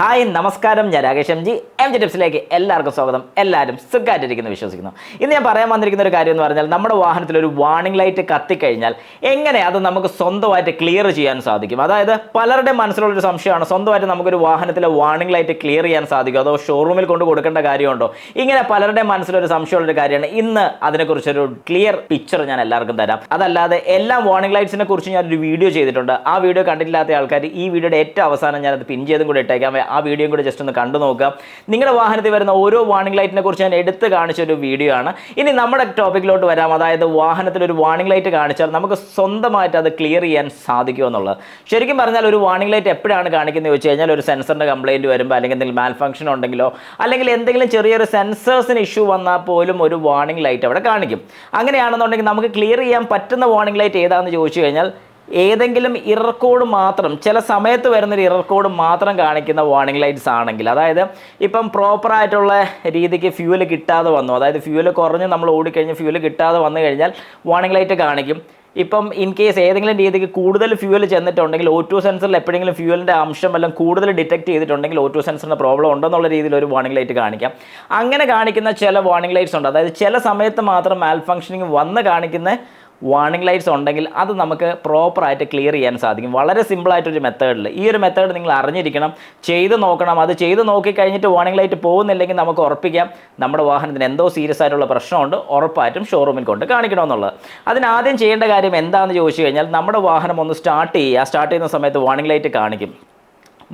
Hi നമസ്കാരം. ഞാൻ Rakesh M G. M G ടിപ്സിലേക്ക് എല്ലാവർക്കും സ്വാഗതം. എല്ലാവരും സുഖമായിട്ടിരിക്കുന്നു വിശ്വസിക്കുന്നു. ഇന്ന് ഞാൻ പറയാൻ വന്നിരിക്കുന്ന ഒരു കാര്യം എന്ന് പറഞ്ഞാൽ നമ്മുടെ വാഹനത്തിൽ ഒരു വാർണിംഗ് ലൈറ്റ് കത്തിക്കഴിഞ്ഞാൽ എങ്ങനെ അത് നമുക്ക് സ്വന്തമായിട്ട് ക്ലിയർ ചെയ്യാൻ സാധിക്കും? അതായത് പലരുടെ മനസ്സിലുള്ളൊരു സംശയമാണ് സ്വന്തമായിട്ട് നമുക്കൊരു വാഹനത്തിലെ വാർണിംഗ് ലൈറ്റ് ക്ലിയർ ചെയ്യാൻ സാധിക്കും? അതോ ഷോറൂമിൽ കൊണ്ട് കൊടുക്കേണ്ട കാര്യമുണ്ടോ? ഇങ്ങനെ പലരുടെ മനസ്സിലൊരു സംശയമുള്ളൊരു കാര്യമാണ്. ഇന്ന് അതിനെക്കുറിച്ചൊരു ക്ലിയർ പിക്ചർ ഞാൻ എല്ലാവർക്കും തരാം. അതല്ലാതെ എല്ലാ വാർണിംഗ് ലൈറ്റ്സിനെ കുറിച്ച് ഞാനൊരു വീഡിയോ ചെയ്തിട്ടുണ്ട്. ആ വീഡിയോ കണ്ടിട്ടില്ലാത്ത ആൾക്കാർ ഈ വീഡിയോയുടെ ഏറ്റവും അവസാനം ഞാനത് പിൻ ചെയ്തും കൂടി ഇട്ടേക്കാം. ആ വീഡിയോയും കൂടി ജസ്റ്റ് ഒന്ന് കണ്ടു നോക്കുക നിങ്ങളുടെ വാഹനത്തിൽ വരുന്ന ഓരോ വാണിംഗ് ലൈറ്റിനെ കുറിച്ച് ഞാൻ എടുത്ത് കാണിച്ച ഒരു വീഡിയോ ആണ്. ഇനി നമ്മുടെ ടോപ്പിക്കിലോട്ട് വരാം. അതായത് വാഹനത്തിൽ ഒരു വാണിംഗ് ലൈറ്റ് കാണിച്ചാൽ നമുക്ക് സ്വന്തമായിട്ട് അത് ക്ലിയർ ചെയ്യാൻ സാധിക്കുമോ എന്നുള്ളത്. ശരിക്കും പറഞ്ഞാൽ ഒരു വാണിംഗ് ലൈറ്റ് എപ്പോഴാണ് കാണിക്കുന്നത് ചോദിച്ചു കഴിഞ്ഞാൽ ഒരു സെൻസറിന്റെ കംപ്ലൈന്റ് വരുമ്പോൾ അല്ലെങ്കിൽ എന്തെങ്കിലും മാൽ ഫംഗ്ഷൻ ഉണ്ടെങ്കിലോ അല്ലെങ്കിൽ എന്തെങ്കിലും ചെറിയൊരു സെൻസേഴ്സിന് ഇഷ്യൂ വന്നാൽ പോലും ഒരു വാണിംഗ് ലൈറ്റ് അവിടെ കാണിക്കും. അങ്ങനെയാണെന്നുണ്ടെങ്കിൽ നമുക്ക് ക്ലിയർ ചെയ്യാൻ പറ്റുന്ന വാണിംഗ് ലൈറ്റ് ഏതാണെന്ന് ചോദിച്ചു കഴിഞ്ഞാൽ ഏതെങ്കിലും ഇറർ കോഡ് മാത്രം ചില സമയത്ത് വരുന്നൊരു ഇറർ കോഡ് മാത്രം കാണിക്കുന്ന വാർണിംഗ് ലൈറ്റ്സ് ആണെങ്കിൽ അതായത് ഇപ്പം പ്രോപ്പറായിട്ടുള്ള രീതിക്ക് ഫ്യൂൽ കിട്ടാതെ വന്നു. അതായത് ഫ്യൂൽ കുറഞ്ഞ് നമ്മൾ ഓടിക്കഴിഞ്ഞ് ഫ്യൂൽ കിട്ടാതെ വന്നു കഴിഞ്ഞാൽ വാർണിംഗ് ലൈറ്റ് കാണിക്കും. ഇപ്പം ഇൻ കേസ് ഏതെങ്കിലും രീതിക്ക് കൂടുതൽ ഫ്യൂവൽ ചെന്നിട്ടുണ്ടെങ്കിൽ ടു സെൻസറിൽ എപ്പോഴെങ്കിലും ഫ്യൂവലിന്റെ അംശം എല്ലാം കൂടുതൽ ഡിറ്റക്ട് ചെയ്തിട്ടുണ്ടെങ്കിൽ ടു സെൻസറിന്റെ പ്രോബ്ലം ഉണ്ടെന്നുള്ള രീതിയിൽ ഒരു വാർണിംഗ് ലൈറ്റ് കാണിക്കാം. അങ്ങനെ കാണിക്കുന്ന ചില വാർണിംഗ് ലൈറ്റ്സ് ഉണ്ട്. അതായത് ചില സമയത്ത് മാത്രം മാൽ ഫംഗ്ഷനിങ് വന്ന് കാണിക്കുന്ന വാർണിംഗ് ലൈറ്റ്സ് ഉണ്ടെങ്കിൽ അത് നമുക്ക് പ്രോപ്പറായിട്ട് ക്ലിയർ ചെയ്യാൻ സാധിക്കും. വളരെ സിമ്പിളായിട്ടൊരു മെത്തേഡിൽ ഈ ഒരു മെത്തേഡ് നിങ്ങൾ അറിഞ്ഞിരിക്കണം. ചെയ്ത് നോക്കണം. അത് ചെയ്ത് നോക്കി കഴിഞ്ഞിട്ട് വാർണിംഗ് ലൈറ്റ് പോകുന്നില്ലെങ്കിൽ നമുക്ക് ഉറപ്പിക്കാം. നമ്മുടെ വാഹനത്തിന് എന്തോ സീരിയസ് ആയിട്ടുള്ള പ്രശ്നമുണ്ട്. ഉറപ്പായിട്ടും ഷോറൂമിൽ കൊണ്ട് കാണിക്കണമെന്നുള്ളത്. അതിനാദ്യം ചെയ്യേണ്ട കാര്യം എന്താണെന്ന് ചോദിച്ചു കഴിഞ്ഞാൽ നമ്മുടെ വാഹനം ഒന്ന് സ്റ്റാർട്ട് ചെയ്യുക. സ്റ്റാർട്ട് ചെയ്യുന്ന സമയത്ത് വാർണിംഗ് ലൈറ്റ് കാണിക്കും.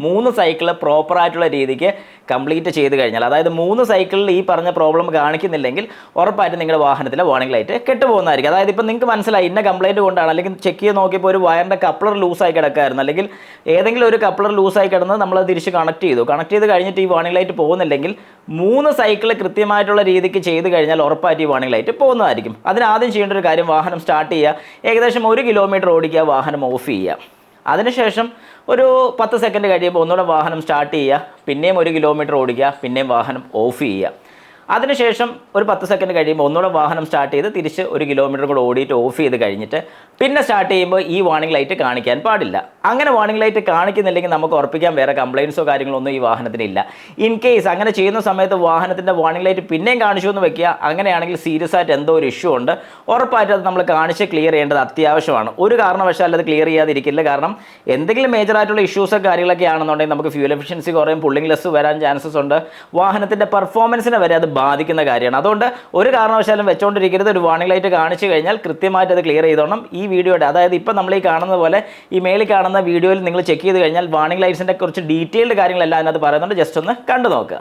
മൂന്ന് സൈക്കിൾ പ്രോപ്പറായിട്ടുള്ള രീതിക്ക് കംപ്ലീറ്റ് ചെയ്ത് കഴിഞ്ഞാൽ അതായത് മൂന്ന് സൈക്കിളിൽ ഈ പറഞ്ഞ പ്രോബ്ലം കാണിക്കുന്നില്ലെങ്കിൽ ഉറപ്പായിട്ടും നിങ്ങളുടെ വാഹനത്തിലെ വാർണിംഗ് ലൈറ്റ് കെട്ടുപോകുന്നതായിരിക്കും. അതായത് ഇപ്പം നിങ്ങൾക്ക് മനസ്സിലായി ഇന്ന കംപ്ലൈന്റ് കൊണ്ടാണ് അല്ലെങ്കിൽ ചെക്ക് ചെയ്ത് നോക്കിയപ്പോൾ ഒരു വയറിന്റെ കപ്ലർ ലൂസായി കിടക്കായിരുന്നു അല്ലെങ്കിൽ ഏതെങ്കിലും ഒരു കപ്ലർ ലൂസായി കിടന്ന് നമ്മൾ തിരിച്ച് കണക്ട് ചെയ്തു. കണക്ട് ചെയ്ത് കഴിഞ്ഞിട്ട് ഈ വാർണിംഗ് ലൈറ്റ് പോകുന്നില്ലെങ്കിൽ മൂന്ന് സൈക്കിൾ കൃത്യമായിട്ടുള്ള രീതിക്ക് ചെയ്ത് കഴിഞ്ഞാൽ ഉറപ്പായിട്ട് ഈ വാർണിംഗ് ലൈറ്റ് പോകുന്നതായിരിക്കും. അതിനാദ്യം ചെയ്യേണ്ട ഒരു കാര്യം വാഹനം സ്റ്റാർട്ട് ചെയ്യുക. ഏകദേശം ഒരു കിലോമീറ്റർ ഓടിക്കുക വാഹനം ഓഫ് ചെയ്യുക. അതിനുശേഷം ഒരു പത്ത് സെക്കൻഡ് കഴിയുമ്പോൾ ഒന്നുകൂടെ വാഹനം സ്റ്റാർട്ട് ചെയ്യുക പിന്നെയും ഒരു കിലോമീറ്റർ ഓടിക്കുക പിന്നെയും വാഹനം ഓഫ് ചെയ്യുക. അതിനുശേഷം ഒരു പത്ത് സെക്കൻഡ് കഴിയുമ്പോൾ ഒന്നുകൂടെ വാഹനം സ്റ്റാർട്ട് ചെയ്ത് തിരിച്ച് ഒരു കിലോമീറ്റർ കൂടെ ഓടിയിട്ട് ഓഫ് ചെയ്ത് കഴിഞ്ഞിട്ട് പിന്നെ സ്റ്റാർട്ട് ചെയ്യുമ്പോൾ ഈ വാണിംഗ് ലൈറ്റ് കാണിക്കാൻ പാടില്ല. അങ്ങനെ വാണിംഗ് ലൈറ്റ് കാണിക്കുന്നില്ലെങ്കിൽ നമുക്ക് ഉറപ്പിക്കാൻ വേറെ കംപ്ലയിൻസോ കാര്യങ്ങളോ ഒന്നും ഈ വാഹനത്തിനില്ല ഇൻ കേസ് അങ്ങനെ ചെയ്യുന്ന സമയത്ത് വാഹനത്തിന്റെ വാണിംഗ് ലൈറ്റ് പിന്നെയും കാണിച്ചു എന്ന് വെക്കുക അങ്ങനെയാണെങ്കിൽ സീരിയസ് ആയിട്ട് എന്തോ ഒരു ഇഷ്യൂ ഉണ്ട്. ഉറപ്പായിട്ടും അത് നമ്മൾ കാണിച്ച് ക്ലിയർ ചെയ്യേണ്ടത് അത്യാവശ്യമാണ്. ഒരു കാരണവശാൽ അത് ക്ലിയർ ചെയ്യാതിരിക്കില്ല. കാരണം എന്തെങ്കിലും മേജറായിട്ടുള്ള ഇഷ്യൂസോ കാര്യങ്ങളൊക്കെ ആണെന്നുണ്ടെങ്കിൽ നമുക്ക് ഫ്യൂൽ എഫിഷ്യൻസി കുറയും പുള്ളിംഗ് ലെസ് വരാൻ ചാൻസസ് ഉണ്ട്. വാഹനത്തിന്റെ പെർഫോമൻസിനെ വരെ അത് ബാധിക്കുന്ന കാര്യമാണ്. അതുകൊണ്ട് ഒരു കാരണവശാലും വെച്ചുകൊണ്ടിരിക്കരുത് ഒരു വാർണിംഗ് ലൈറ്റ് കാണിച്ചു കഴിഞ്ഞാൽ കൃത്യമായിട്ട് അത് ക്ലിയർ ചെയ്തോണം. ഈ വീഡിയോയുടെ അതായത് ഇപ്പം നമ്മൾ ഈ കാണുന്ന പോലെ ഈ മേളിൽ കാണുന്ന വീഡിയോയിൽ നിങ്ങൾ ചെക്ക് ചെയ്ത് കഴിഞ്ഞാൽ വാർണിംഗ് ലൈറ്റ്സിന്റെ കുറച്ച് ഡീറ്റെയിൽഡ് കാര്യങ്ങളെല്ലാം അതിനകത്ത് പറയുന്നുണ്ട്. ജസ്റ്റ് ഒന്ന് കണ്ടു നോക്കുക